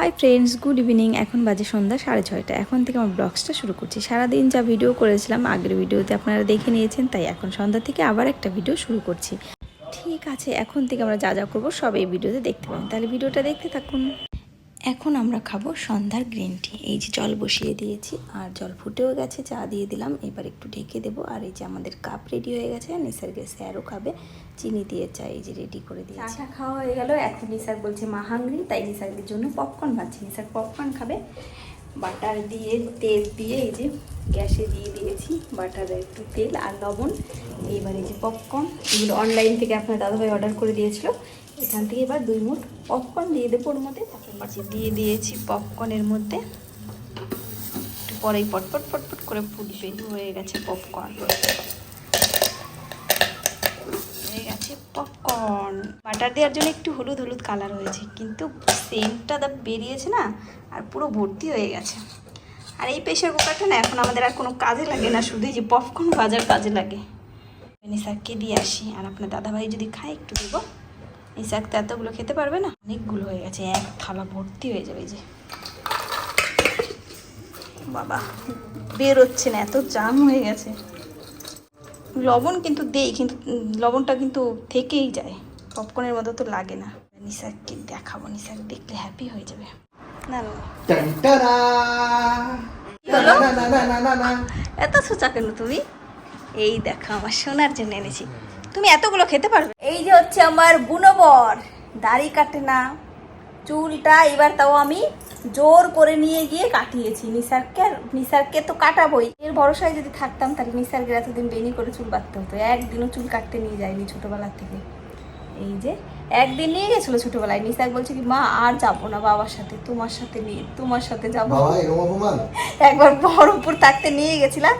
Hi friends good evening এখন বাজে সন্ধ্যা সাড়ে ছয়টা। এখন থেকে আমার ব্লগসটা শুরু করছি। সারাদিন যা ভিডিও করেছিলাম, আগের ভিডিওতে আপনারা দেখে নিয়েছেন, তাই এখন সন্ধ্যা থেকে আবার একটা ভিডিও শুরু করছি। ঠিক আছে, এখন থেকে আমরা যা যা করব সব এই ভিডিওতে দেখতে পাবেন তাহলে ভিডিওটা দেখতে থাকুন। এখন আমরা খাব সন্ধ্যার গ্রিন টি। এই যে জল বসিয়ে দিয়েছি, আর জল ফুটেও গেছে, চা দিয়ে দিলাম। এবার একটু ঢেকে দেবো। আর এই যে আমাদের কাপ রেডি হয়ে গেছে নিসার্গে আরও খাবে। চিনি দিয়ে চা এই যে রেডি করে দিয়েছি। চাটা খাওয়া হয়ে গেল। এখন নিসার বলছে, মা হাঙ্গরি তাই নিসার্গের জন্য পপকর্ন ভাজছি নিসার পপকর্ন খাবে। বাটার দিয়ে তেল দিয়ে এই যে গ্যাসে দিয়ে দিয়েছি। বাটার একটু তেল আর লবণ। এইবার এই যে পপকর্ন এগুলো অনলাইন থেকে আপনার দাদাভাই অর্ডার করে দিয়েছিল। এখান থেকে এবার দুই মুঠ পপকর্ন দিয়ে দেবো ওর মধ্যে। দিয়ে দিয়েছি পপকর্নের মধ্যে, একটু পরেই পটপট পটপট করে ফুটবে, হয়ে গেছে পপকর্ন হয়ে গেছে পপকর্ন বাটার দেওয়ার জন্য একটু হলুদ হলুদ কালার হয়েছে, কিন্তু সেন্টটা দা বেরিয়েছে না, আর পুরো ভর্তি হয়ে গেছে। আর এই প্রেশার কুকারটা না এখন আমাদের আর কোনো কাজে লাগে না, শুধু যে পপকর্ন ভাজার কাজে লাগে। নিসারকে দিয়ে আসি, আর আপনার দাদাভাই যদি খায় একটু দেবো। নিসাক তো এতগুলো খেতে পারবে না? অনেকগুলো হয়ে গেছে এক থালা ভর্তি হয়ে যাবে যে। বাবা বেরোচ্ছে না এত জাম হয়ে গেছে। লবণ কিন্তু দেই কিন্তু লবণটা কিন্তু থেকেই যায়। পপকর্নের মতো তো লাগে না। নিসাককে দেখাবো নিসাক দেখলে হ্যাপি হয়ে যাবে। না। এত সোচা কেন তুমি? এই দেখো আমার সোনার জন্য এনেছি। তুমি এতগুলো খেতে পারবে এই যে হচ্ছে আমার বুনবর দাড়ি কাটে না। চুলটা এবার তাও আমি জোর করে নিয়ে গিয়ে কাটিয়েছি। নিসারকে আর নিসারকে তো কাটাবোই। এর ভরসায় যদি থাকতাম, তাহলে নিসারকে এতদিন বেনি করে চুল বাঁধতে হতো। একদিনও চুল কাটতে নিয়ে যায়নি ছোটোবেলার থেকে। এই যে একদিন নিয়ে গেছিল ছোটোবেলায়। নিসার বলছে কি মা আর যাব না বাবার সাথে তোমার সাথে নিয়ে তোমার সাথে যাব। বাবা এরকম অপমান? একবার বহরমপুর থাকতে নিয়ে গেছিলাম।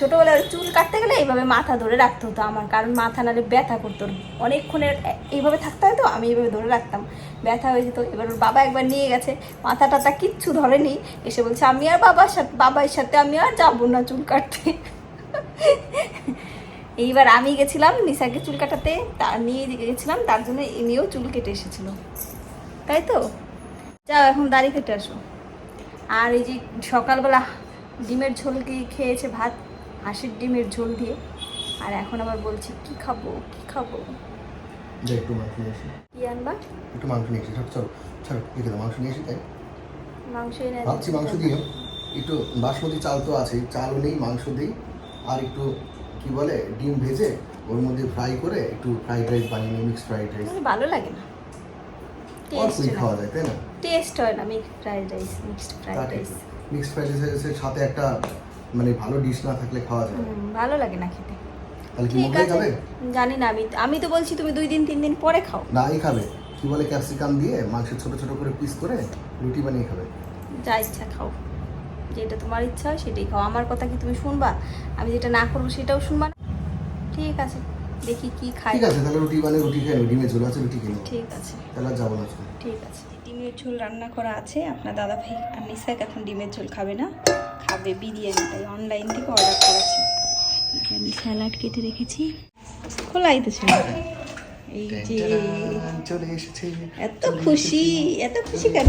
ছোটবেলায় চুল কাটতে গেলে এইভাবে মাথা ধরে রাখতে হতো আমার কারণ মাথা নালে ব্যথা করতো। অনেকক্ষণের এইভাবে থাকতে হতো আমি এইভাবে ধরে রাখতাম। ব্যথা হয়ে যেত। এবার ওর বাবা একবার নিয়ে গেছে মাথা টাথা কিচ্ছু ধরেনি। এসে বলছে আমি আর বাবার সাথে বাবার সাথে আমি আর যাব না চুল কাটতে। এইবার আমি গেছিলাম নিশাকে চুল কাটাতে তা নিয়ে গেছিলাম তার জন্য ইনিও চুল কেটে এসেছিল। তাই তো? যাও এখন দাঁড়িয়ে কেটে আসো। আর এই যে সকালবেলা ডিমের ঝোল দিয়ে খেয়েছে ভাত হাঁসের ডিমের ঝোল দিয়ে। আর এখন আবার বলছি কি খাব কি খাব? একটু মাংস নিয়ে কি আনবা? একটু মাংস নিয়ে এসি চলো চলো মাংস নিয়ে এসি তাই? মাংস এনে। ভাবছি মাংস দিও। একটু বাসমতি চাল তো আছে চালও নেই মাংস দিই। আর একটু কি বলে ডিম ভেজে ওর মধ্যে ফ্রাই করে একটু ফ্রাইড রাইস বানিয়ে নিই মিক্সড ফ্রাইড রাইস ভালো লাগে না। টেস্ট অল্পই খাওয়া যায় তাই না? টেস্ট হয় না mixed fried rice mixed fried rice mixed fried রাইসের সাথে একটা মানে ভালো ডিশ না থাকলে খাওয়া যায়। ভালো লাগে না খেতে। তাহলে কি জানি না আমি আমি তো বলছি তুমি দুই দিন তিন দিন পরে খাও। না এই খাবে। কি বলে ক্যাপসিকাম দিয়ে মাংসের ছোট ছোট করে পিস করে রুটি বানিয়ে খাবে। যা ইচ্ছা খাও। যেটা তোমার ইচ্ছা হয় সেটাই খাও। আমার কথা কি তুমি শুনবা? আমি যেটা না করব সেটাও শুনবা না। ঠিক আছে দেখি কি খাই ঠিক আছে তাহলে রুটি বানিয়ে রুটি নেব ডিমের ঝোল আছে রুটি নেব ঠিক আছে। তাহলে যাব না ঠিক আছে। ডিমের ঝোল রান্না করা আছে আপনার দাদা ভাই আর নিশাক এখন ডিমের ঝোল খাবে না। খাবে বিরিয়ানি তাই অনলাইন থেকে অর্ডার করেছি। আমি স্যালাড কেটে রেখেছি। খোলাই তো ছিল এই যে চলে এসেছে। এত খুশি এত খুশি কেন?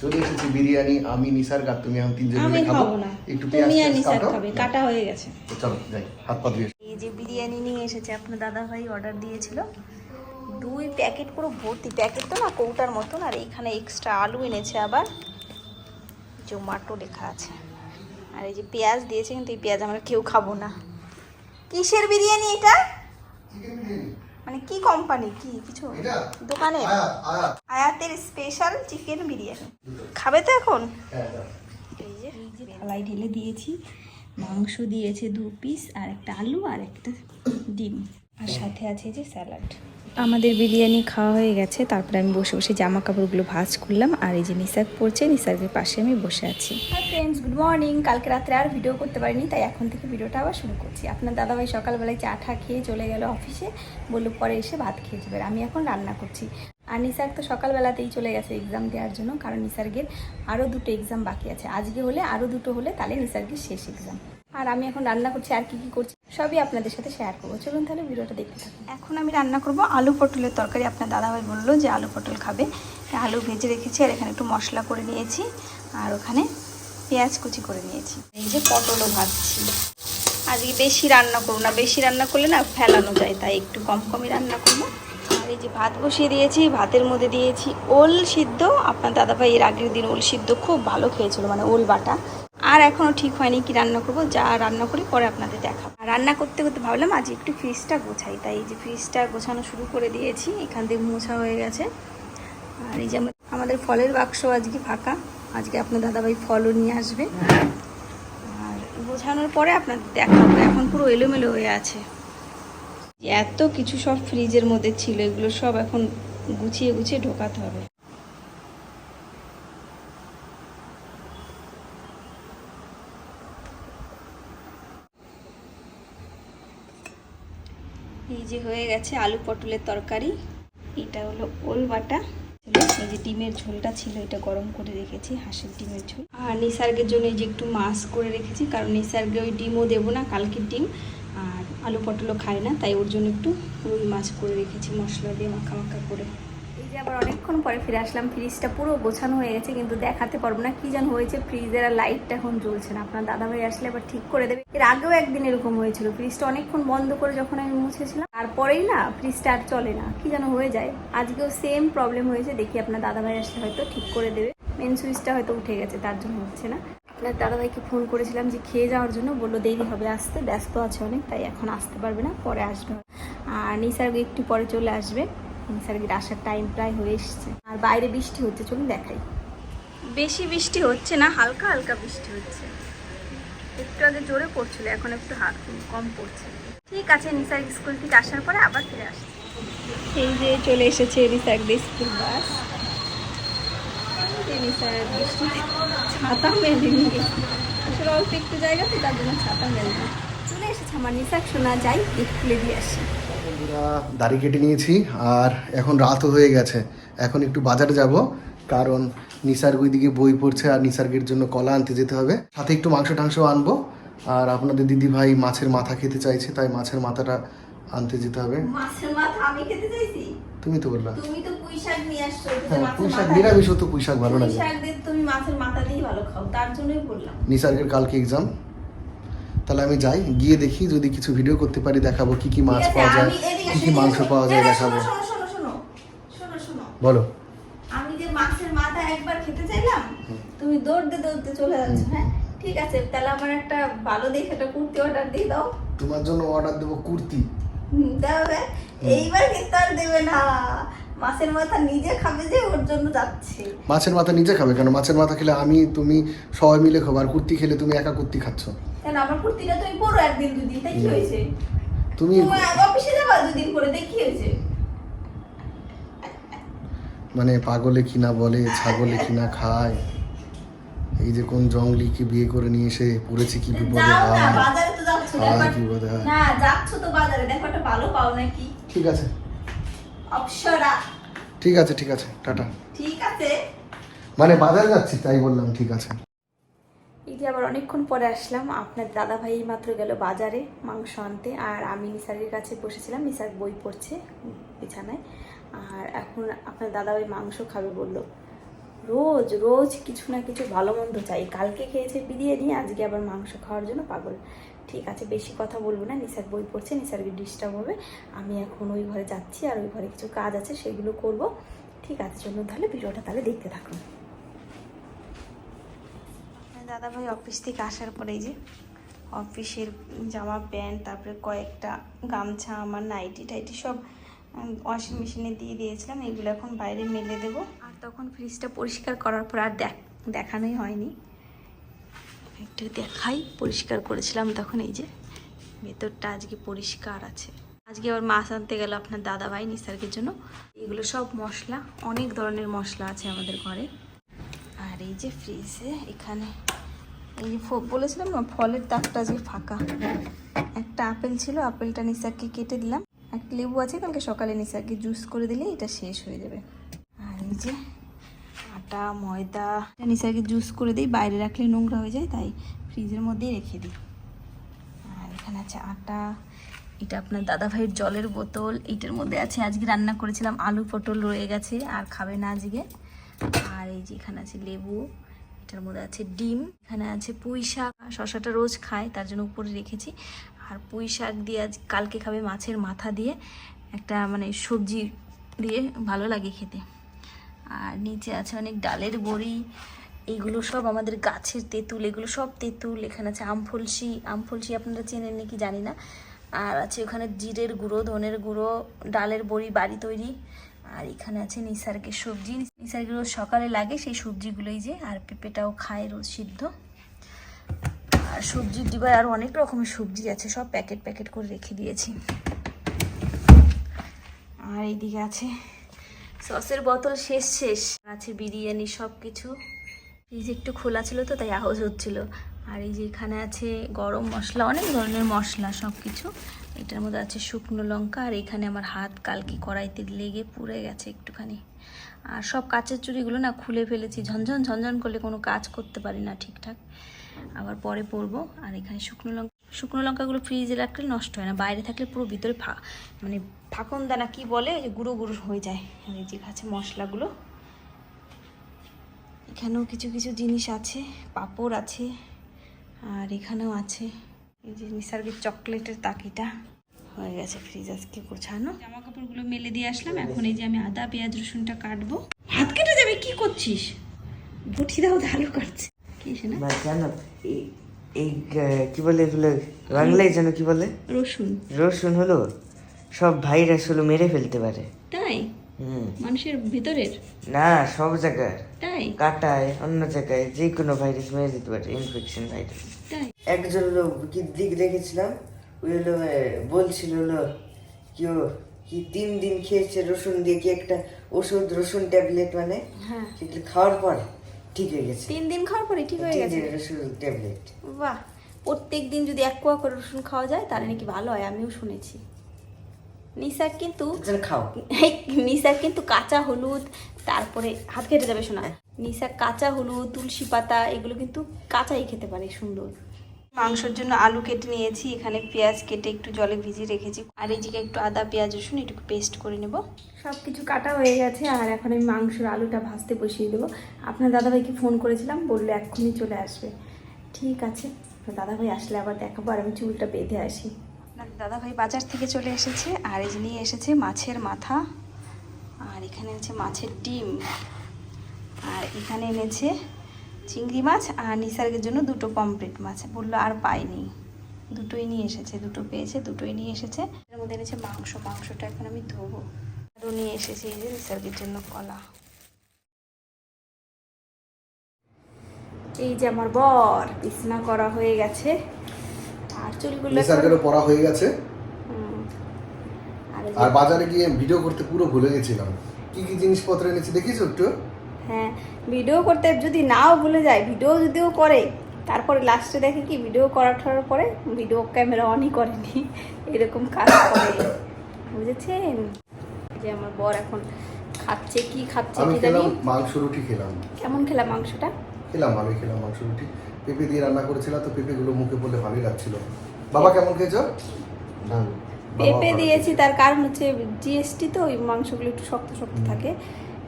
চলে এসেছে বিরিয়ানি আমি নিসার গাত তুমি আমি তিনজন মিলে খাব। একটু পেঁয়াজ তুমি আর টেয়াজ কাটো। খাবে কাটা হয়ে গেছে। চলো যাই হাত পা ধুয়ে এই যে বিরিয়ানি নিয়ে এসেছে আপনার দাদা ভাই অর্ডার দিয়েছিল। দুই প্যাকেট পুরো ভর্তি। প্যাকেট তো না কৌটার মতন আর এইখানে এক্সট্রা আলু এনেছে আবার। জোম্যাটো লেখা আছে। আর এই যে পেঁয়াজ দিয়েছে কিন্তু এই পেঁয়াজ আমরা কেউ খাব না। কিসের বিরিয়ানি এটা? মানে কি কোম্পানি কি? কিছু? দোকানে? আয়াত আয়াত। আয়াতের স্পেশাল চিকেন বিরিয়ানি। খাবে তো এখন? হ্যাঁ হ্যাঁ। থালায় ঢেলে দিয়েছি। মাংস দিয়েছে দু পিস আর একটা আলু আর একটা ডিম। আর সাথে আছে যে স্যালাড আমাদের বিরিয়ানি খাওয়া হয়ে গেছে, তারপরে আমি বসে বসে জামা কাপড়গুলো ভাজ করলাম, আর এই যে নিসাক পড়ছে নিসাকের পাশে আমি বসে আছি। হাই ফ্রেন্ডস গুড মর্নিং কালকে রাত্রে আর ভিডিও করতে পারিনি, তাই এখন থেকে ভিডিওটা আবার শুরু করছি। আপনার দাদাভাই সকালবেলায় চা ঠা খেয়ে চলে গেল অফিসে বলল পরে এসে ভাত খেয়ে যাবে আমি এখন রান্না করছি। আর নিসার তো সকালবেলাতেই চলে গেছে এক্সাম দেওয়ার জন্য, কারণ নিসার্গের আরও দুটো এক্সাম বাকি আছে। আজকে হলে আরও দুটো হলে, তাহলে নিসার্গের শেষ এক্সাম আর আমি এখন রান্না করছি আর কি কি করছি সবই আপনাদের সাথে শেয়ার করব। চলুন তাহলে ভিডিওটা দেখতে থাকুন। এখন আমি রান্না করব আলু পটলের তরকারি। আপনার দাদাভাই বলল যে আলু পটল খাবে। আলু ভেজে রেখেছি আর এখানে একটু মশলা করে নিয়েছি আর ওখানে পেঁয়াজ কুচি করে নিয়েছি। এই যে পটলও ভাজছি। আজকে বেশি রান্না করব না। বেশি রান্না করলে না ফেলানো যায় তাই একটু কম কমই রান্না করব। আর এই যে ভাত বসিয়ে দিয়েছি ভাতের মধ্যে দিয়েছি ওল সিদ্ধ। আপনার দাদাভাই এর আগের দিন ওল সিদ্ধ খুব ভালো খেয়েছিল মানে ওল বাটা। আর এখনও ঠিক হয়নি কি রান্না করব, যা রান্না করি পরে আপনাদের দেখাবো। আর রান্না করতে করতে ভাবলাম আজ একটু ফ্রিজটা গোছাই, তাই এই যে ফ্রিজটা গোছানো শুরু করে দিয়েছি, এখান থেকে মোছা হয়ে গেছে। আর এই যে আমাদের ফলের বাক্স আজকে ফাঁকা, আজকে আপনার দাদাভাই ফলও নিয়ে আসবে। আর গোছানোর পরে আপনাদের দেখাবো, এখন পুরো এলোমেলো হয়ে আছে। এত কিছু সব ফ্রিজের মধ্যে ছিল, এগুলো সব এখন গুছিয়ে গুছিয়ে ঢোকাতে হবে। এই যে হয়ে গেছে আলু পটলের তরকারি। এটা হলো ওল বাটা। এই যে ডিমের ঝোলটা ছিল, এটা গরম করে রেখেছি, হাঁসের ডিমের ঝোল। আর নিসার্গের জন্য এই যে একটু মাছ করে রেখেছি, কারণ নিসার্গে ওই ডিমও দেবো না, কালকের ডিম। আর আলু পটলও খায় না, তাই ওর জন্য একটু রুই মাছ করে রেখেছি, মশলা দিয়ে মাখা মাখা করে। আবার অনেকক্ষণ পরে ফিরে আসলাম। ফ্রিজটা পুরো গোছানো হয়ে গেছে, কিন্তু দেখাতে পারব না কি যেন হয়েছে। ফ্রিজের আর লাইটটা এখন জ্বলছে না। আপনার দাদাভাই আসলে আবার ঠিক করে দেবে। এর আগেও একদিন এরকম হয়েছিল। ফ্রিজটা অনেকক্ষণ বন্ধ করে যখন আমি মুছেছিলাম, তারপরেই না ফ্রিজটা আর চলে না। কি যেন হয়ে যায়। আজকেও সেম প্রবলেম হয়েছে। দেখি আপনার দাদাভাই আসলে হয়তো ঠিক করে দেবে। মেন সুইচটা হয়তো উঠে গেছে, তার জন্য হচ্ছে না। আপনার দাদাভাইকে ফোন করেছিলাম যে খেয়ে যাওয়ার জন্য। বলল, দেরি হবে আসতে, ব্যস্ত আছে অনেক, তাই এখন আসতে পারবে না, পরে আসবে। আর নিসার্গ একটু পরে চলে আসবে। নিসার্গের আসার টাইম প্রায় হয়ে এসছে। আর বাইরে বৃষ্টি হচ্ছে চলুন দেখাই। বেশি বৃষ্টি হচ্ছে না হালকা হালকা বৃষ্টি হচ্ছে। একটু আগে জোরে পড়ছিল এখন একটু হাত কম পড়ছে। ঠিক আছে নিসার্গ স্কুল থেকে আসার পরে আবার ফিরে আসছে। এই যে চলে এসেছে নিসার্গদের স্কুল বাস। এই নিসার্গ বৃষ্টিতে ছাতা মেলেনি। আসলে অল্প একটু জায়গা তো তার জন্য ছাতা মেলেনি। চলে এসেছে আমার নিসার্গ শোনা যাই খুলে দিয়ে আসি। দাড়ি কেটে নিয়েছি আর এখন রাতও হয়ে গেছে। এখন একটু বাজারে যাব কারণ নিসার্গ ওইদিকে বই পড়ছে আর নিসার্গের জন্য কলা আনতে যেতে হবে। সাথে একটু মাংস টাংস আনব আর আপনাদের দিদি ভাই মাছের মাথা খেতে চাইছে তাই মাছের মাথাটা আনতে যেতে হবে। মাছের মাথা আমি খেতে চাইছি? তুমি তো বললা। তুমি তো পুঁই নিয়ে আসছো হ্যাঁ মাছের পুঁই শাক নিরামিষ তো পুঁই শাক ভালো লাগে। শাক দিয়ে তুমি মাছের মাথা দিয়েই ভালো খাও তার জন্যই বললাম। নিসার্গের কালকে এক্সাম তাহলে আমি যাই গিয়ে দেখি যদি কিছু ভিডিও করতে পারি দেখাবো কি কি মাছ পাওয়া যায় কি কি মাংস পাওয়া যায় দেখাবো। শোনো, শোনো, শোনো, শোনো, শোনো। বলো। আমি যে মাছের মাথা একবার খেতে চাইলাম তুমি দৌড়তে দৌড়তে চলে যাচ্ছ হ্যাঁ? ঠিক আছে তাহলে আমার একটা ভালো দেখে একটা কুর্তি অর্ডার দিয়ে দাও। তোমার জন্য অর্ডার দেবো কুর্তি। দেবে এইবার কিন্তু আর দেবে না। মাছের মাথা নিজে খাবে যে ওর জন্য যাচ্ছে। মাছের মাথা নিজে খাবে কেন? মাছের মাথা খেলে আমি তুমি সবাই মিলে খাব আর কুর্তি খেলে তুমি একা কুর্তি খাচ্ছ। কেন আমার কুর্তিটা তুমি পরো একদিন দুদিন তাই কি হয়েছে? তুমি অফিসে যাবা দুদিন পরে তাই কি হয়েছে? মানে পাগলে কিনা বলে ছাগলে কিনা খায়। এই যে কোন জঙ্গলি কি বিয়ে করে নিয়ে এসে পড়েছে কি বিপদে? না বাজারে তো যাচ্ছ বিপদে না যাচ্ছ তো বাজারে দেখো একটা ভালো পাও নাকি। ঠিক আছে। অপসরা। ঠিক আছে ঠিক আছে টাটা। ঠিক আছে। মানে বাজারে যাচ্ছি তাই বললাম ঠিক আছে। এই যে আবার অনেকক্ষণ পরে আসলাম, আপনার দাদা ভাই মাত্র গেল বাজারে মাংস আনতে আর আমি নিসারের কাছে বসেছিলাম, নিসার বই পড়ছে বিছানায় আর এখন আপনার দাদা ভাই মাংস খাবে বলল, রোজ রোজ কিছু না কিছু ভালো মন্দ চাই। কালকে খেয়েছে বিরিয়ানি, আজকে আবার মাংস খাওয়ার জন্য পাগল। ঠিক আছে, বেশি কথা বলব না, নিসার বই পড়ছে, নিসারকে ডিস্টার্ব হবে। আমি এখন ওই ঘরে যাচ্ছি আর ওই ঘরে কিছু কাজ আছে, সেগুলো করব। ঠিক আছে, চলুন তাহলে, ভিডিওটা তাহলে দেখতে থাকুন। দাদা ভাই অফিস থেকে আসার পরে যে অফিসের জামা, প্যান্ট, তারপরে কয়েকটা গামছা, আমার নাইটি টাইটি সব ওয়াশিং মেশিনে দিয়ে দিয়েছিলাম। এগুলো এখন বাইরে মেলে দেবো। আর তখন ফ্রিজটা পরিষ্কার করার পর আর দেখ, দেখানোই হয়নি। একটু দেখাই, পরিষ্কার করেছিলাম তখন এই যে, ভেতরটা আজকে পরিষ্কার আছে। আজকে আবার মাছ আনতে গেল আপনার দাদা ভাই নিসার্গের জন্য। এগুলো সব মশলা, অনেক ধরনের মশলা আছে আমাদের ঘরে। আর এই যে ফ্রিজে এখানে এই যে বলেছিলাম না, ফলের তাকটা যে ফাঁকা। একটা আপেল ছিল, আপেলটা নিসারকে কেটে দিলাম। এক লেবু আছে, কালকে সকালে নিসারকে জুস করে দিলে এটা শেষ হয়ে যাবে। আর এই যে আটা, ময়দা নিসারকে জুস করে দিই। বাইরে রাখলে নোংরা হয়ে যায়, তাই ফ্রিজের মধ্যেই রেখে দিই। আর এখানে আছে আটা, এটা আপনার দাদা ভাইয়ের জলের বোতল এইটার মধ্যে আছে, আজকে রান্না করেছিলাম আলু পটল রয়ে গেছে, আর খাবে না আজকে। আর এই যে এখানে আছে লেবু। এটার মধ্যে আছে ডিম, এখানে আছে পুঁই শাক। শশাটা রোজ খায়, তার জন্য উপরে রেখেছি। আর পুঁই শাক দিয়ে আজ কালকে খাবে মাছের মাথা দিয়ে। একটা মানে সবজি দিয়ে ভালো লাগে খেতে। আর নিচে আছে অনেক ডালের বড়ি। এইগুলো সব আমাদের গাছের তেঁতুল, এগুলো সব তেঁতুল। এখানে আছে আমফলসি আমফলসি আপনারা চেনেন নাকি জানি না। আর আছে ওখানে জিরের গুঁড়ো, ধনের গুঁড়ো, ডালের বড়ি, বাড়ি তৈরি। আর এখানে আছে নিসার্গের সবজি। নিসার্গের রোজ সকালে লাগে, সেই সবজিগুলোই যে, আর পেঁপেটাও খায় রোজ সিদ্ধ। আর সবজির ডিবায় আর অনেক রকমের সবজি আছে, সব প্যাকেট প্যাকেট করে রেখে দিয়েছি। আর এইদিকে আছে সসের বোতল শেষ শেষ। আছে বিরিয়ানি সব কিছু ফ্রিজ একটু খোলা ছিল তো, তাই আওয়াজ হচ্ছিল। আর এই যে এখানে আছে গরম মশলা, অনেক ধরনের মশলা সব কিছু এটার মধ্যে আছে শুকনো লঙ্কা, আর এখানে আমার হাত কালকে কড়াইতে লেগে পুড়ে গেছে একটুখানি। আর সব কাচের চুড়িগুলো না খুলে ফেলেছি, ঝনঝন ঝনঝন করলে কোনো কাজ করতে পারি না ঠিকঠাক। আবার পরে পরবো, আর এখানে শুকনো লঙ্কা, শুকনো লঙ্কাগুলো ফ্রিজে রাখলে নষ্ট হয় না, বাইরে থাকলে পুরো ভিতরে ফা মানে ফাঁকন দানা কি বলে যে গুঁড়ো গুঁড়ো হয়ে যায়। এই যে আছে মশলাগুলো। এখানেও কিছু কিছু জিনিস আছে, পাপড় আছে, আর এখানেও আছে। এই যে নিসার্গের চকলেটের তাকিটা। হয়ে গেছে ফ্রিজ আজকে গোছানো? জামা কাপড়গুলো মেলে দিয়ে আসলাম এখন এই যে আমি আদা পেঁয়াজ রসুনটা কাটবো। হাত কেটে যাবে কি করছিস? বটি দাও আলু কাটছে। কি না? জানো এই- কি বলে এগুলো? বাংলায় যেন কি বলে? রসুন। রসুন হলো সব ভাইরাস হলো মেরে ফেলতে পারে। তাই? হুম। মানুষের ভিতরের? না সব জায়গায় তাই? কাটায় অন্য জায়গায় যে কোনো ভাইরাস মেরে দিতে পারে ইনফেকশন ভাইরাস তাই একজন লোক কি দিক দেখেছিলাম ওই হলো বলছিল হলো কি ও কি তিন দিন খেয়েছে রসুন দিয়ে কি একটা ওষুধ রসুন ট্যাবলেট মানে? হ্যাঁ। সেগুলো খাওয়ার পর ঠিক হয়ে গেছে। তিন দিন খাওয়ার পরে ঠিক হয়ে গেছে? রসুন ট্যাবলেট। বাহ! প্রত্যেক দিন যদি এক কোয়া করে রসুন খাওয়া যায় তাহলে নাকি ভালো হয় আমিও শুনেছি। নিসার কিন্তু খাও। নিসার কিন্তু কাঁচা হলুদ তারপরে হাত কেটে যাবে শোনা। নিসা কাঁচা হলুদ তুলসী পাতা এগুলো কিন্তু কাঁচাই খেতে পারে সুন্দর। মাংসের জন্য আলু কেটে নিয়েছি এখানে পেঁয়াজ কেটে একটু জলে ভিজিয়ে রেখেছি। আর এই দিকে একটু আদা পেঁয়াজ রসুন একটু পেস্ট করে নেব। সব কিছু কাটা হয়ে গেছে আর এখন আমি মাংসর আলুটা ভাজতে বসিয়ে দেবো। আপনার দাদাভাইকে ফোন করেছিলাম বলল এক্ষুনি চলে আসবে। ঠিক আছে দাদাভাই আসলে আবার দেখাবো আর আমি চুলটা বেঁধে আসি। আপনার দাদাভাই বাজার থেকে চলে এসেছে আর এই নিয়ে এসেছে মাছের মাথা। আর এখানে আছে মাছের ডিম। আর এখানে এনেছে চিংড়ি মাছ আর নিসার্গের জন্য দুটো পমপ্লেট মাছ। বলল আর পাইনি দুটোই নিয়ে এসেছে দুটো পেয়েছে দুটোই নিয়ে এসেছে। এর মধ্যে এনেছে মাংস মাংসটা এখন আমি ধোবো। আরও নিয়ে এসেছে এই যে নিসার্গের জন্য কলা। এই যে আমার বর বিছনা করা হয়ে গেছে। আর চুলগুলো নিসার্গেরও পড়া হয়ে গেছে। আর বাজারে গিয়ে ভিডিও করতে পুরো ভুলে গেছিলাম। কি কি জিনিসপত্র এনেছি দেখিস একটু? হ্যাঁ ভিডিও করতে যদি নাও ভুলে যায় ভিডিও যদিও করে তারপরে লাস্টে দেখে কি ভিডিও করার ঠরার পরে ভিডিও ক্যামেরা অনই করেনি এরকম কাজ করে। বুঝেছেন? যে আমার বর এখন খাচ্ছে কি খাচ্ছে কি জানি? মাংস রুটি খেলাম। কেমন খেলাম মাংসটা? খেলাম ভালোই খেলাম মাংস রুটি। পেঁপে দিয়ে রান্না করেছিলাম তো পেঁপেগুলো মুখে পড়লে ভালোই লাগছিল। বাবা কেমন খেয়েছো? পেঁপে দিয়েছি তার কারণ হচ্ছে জিএসটি তো ওই মাংসগুলো একটু শক্ত শক্ত থাকে।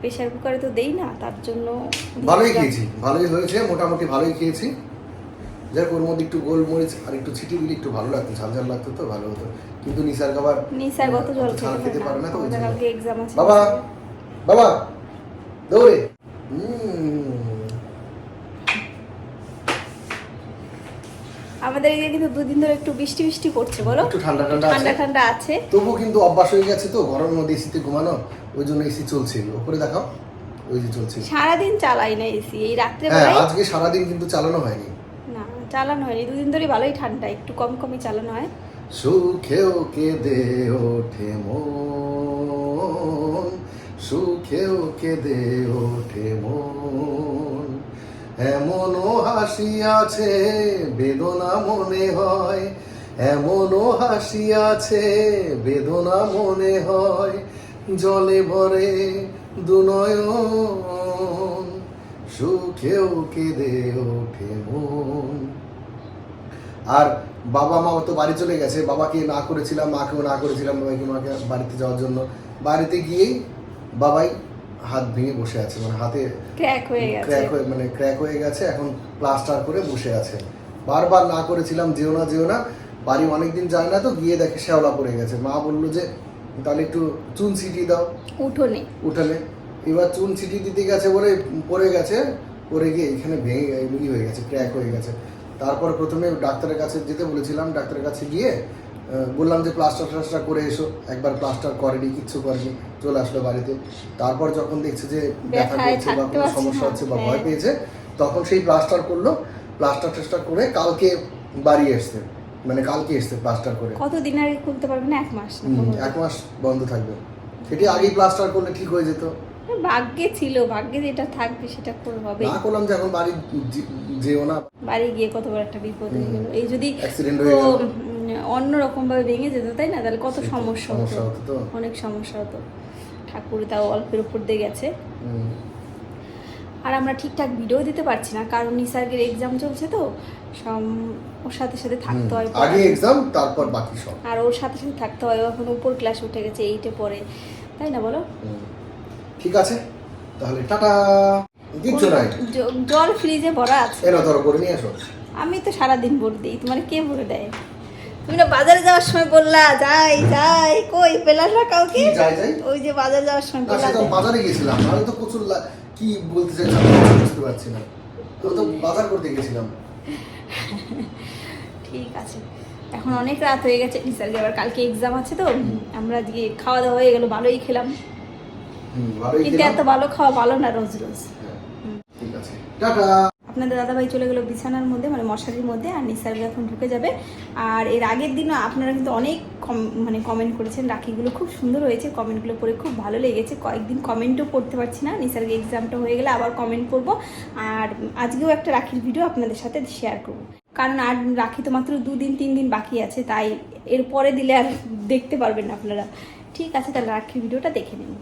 প্রেশার কুকারে তো দেই না তার জন্য ভালোই খেয়েছি ভালোই হয়েছে মোটামুটি ভালোই খেয়েছি। যাক ওর মধ্যে একটু গোলমরিচ আর একটু ছিটি দিলে একটু ভালো লাগতো ঝাল ঝাল লাগতো তো ভালো হতো। কিন্তু নিসার খাবার নিসার কত জল খেতে পারে না তো। কালকে এক্সাম আছে। বাবা বাবা দৌড়ে। উম, আমাদের এদিকে কিন্তু দুদিন ধরে একটু বৃষ্টি বৃষ্টি পড়ছে বলো? একটু ঠান্ডা ঠান্ডা ঠান্ডা আছে। ঠান্ডা আছে। তবু কিন্তু অভ্যাস হয়ে গেছে তো গরমের মধ্যে এসিতে ঘুমানো ওই জন্য এসি চলছে। ওপরে দেখাও ওই যে চলছে। সারাদিন চালাই না এসি এই রাত্রে হ্যাঁ আজকে সারাদিন কিন্তু চালানো হয়নি। না চালানো হয়নি। দুদিন ধরে ভালোই ঠান্ডা একটু কম কমই চালানো হয়। সুখেও কেঁদে ওঠে মন। সুখেও কেঁদে ওঠে মন। এমনও হাসি আছে, বেদনা মনে হয়। এমনও হাসি আছে, বেদনা মনে হয়। জলে ভরে দুনয়ন, সুখেও কেঁদে ওঠে মন। আর বাবা মা তো বাড়ি চলে গেছে, বাবাকে না করেছিলাম, মাকেও না করেছিলাম, বাবাকে, মাকে বাড়িতে যাওয়ার জন্য। বাড়িতে গিয়েই বাবাই হাত ভেঙে বসে আছে মানে হাতে ক্র্যাক হয়ে গেছে। ক্র্যাক হয়ে মানে ক্র্যাক হয়ে গেছে এখন প্লাস্টার করে বসে আছে। বারবার না করেছিলাম যেও না যেও না বাড়ি অনেকদিন যায় না তো গিয়ে দেখে শ্যাওলা পড়ে গেছে। মা বলল যে তাহলে একটু চুন ছিটি দাও। উঠোনে। উঠানে। এবার চুন ছিটি দিতে গেছে বলে পড়ে গেছে পড়ে গিয়ে এখানে ভেঙে ই হয়ে গেছে ক্র্যাক হয়ে গেছে। তারপর প্রথমে ডাক্তারের কাছে যেতে বলেছিলাম ডাক্তারের কাছে গিয়ে বললাম যে প্লাস্টার টাস্টার করে এসো। একবার প্লাস্টার করেনি কিচ্ছু করেনি চলে আসলো বাড়িতে। তারপর যখন দেখছে যে ব্যথা করছে বা কোনো সমস্যা হচ্ছে বা ভয় হ্যাঁ। পেয়েছে তখন সেই প্লাস্টার করল। প্লাস্টার টাস্টার করে কালকে বাড়ি এসছে। মানে কালকে এসছে প্লাস্টার করে। কতদিন আগে খুলতে এক মাস না হুম, পনেরো এক মাস বন্ধ থাকবে। সেটি আগেই প্লাস্টার করলে ঠিক হয়ে যেত। ভাগ্যে ছিল ভাগ্যে যেটা থাকবে সেটা করে হবে। না করলাম যে এখন বাড়ি যেও না। বাড়ি গিয়ে কত বড় একটা বিপদ হয়ে গেল। এই যদি অ্যাক্সিডেন্ট হয়ে গেল। অন্য রকম ভেঙে যেত তাই না? তাহলে কত সমস্যা হতো? অনেক সমস্যা হতো। ঠাকুর তাও অল্পের উপর দিয়ে গেছে। আর আমরা ঠিকঠাক ভিডিও দিতে পারছি না কারণ নিসার্গের এক্সাম চলছে তো ওর সাথে সাথে থাকতে হয় আগে এক্সাম তারপর বাকি সব। আর ওর সাথে সাথে থাকতে হয় এখন উপর ক্লাস উঠে গেছে এইটে পরে তাই না বলো। ঠিক আছে তাহলে টাটা। কিচ্ছু নাই জ- জল ফ্রিজে ভরা আছে। এনো ধরো করে নিয়ে এসো আমি তো সারাদিন ভরে দিই তোমার কে ভরে দেয়? তুমি না বাজারে যাওয়ার সময় বললা যাই যাই কই পেলাম না কাউকে? কি যাই যাই? ওই যে বাজারে যাওয়ার সময় বললা যে- বাজারে গেছিলাম আমি তো প্রচুর কি বলতে আমি বুঝতে পারছি না। আমি তো বাজার করতে গেছিলাম ঠিক আছে। এখন অনেক রাত হয়ে গেছে। নিসার্গে আবার কালকে এক্সাম আছে তো। আমরা আজকে খাওয়া দাওয়া হয়ে গেল ভালোই খেলাম। কিন্তু এত ভালো খাওয়া ভালো না রোজ রোজ। হ্যাঁ, ঠিক আছে। টাটা! আপনাদের দাদাভাই চলে গেলো বিছানার মধ্যে মানে মশারির মধ্যে, আর নিসার্গ এখন ঢুকে যাবে। আর এর আগের দিনও আপনারা কিন্তু অনেক কম মানে কমেন্ট করেছেন। রাখিগুলো খুব সুন্দর হয়েছে কমেন্টগুলো পড়ে খুব ভালো লেগেছে। কয়েকদিন কমেন্টও পড়তে পারছি না। নিসার্গ এক্সামটা হয়ে গেলে আবার কমেন্ট করব আর আজকেও একটা রাখির ভিডিও আপনাদের সাথে শেয়ার করব। কারণ আর রাখি তো মাত্র দুদিন তিন দিন বাকি আছে, তাই এরপরে দিলে আর দেখতে পারবেন না আপনারা। ঠিক আছে, তাহলে রাখির ভিডিওটা দেখে নিন।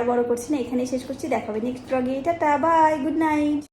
আর বড় করছি না এখানেই শেষ করছি দেখাবে নেক্সট ব্লগে এটা বাই গুড নাইট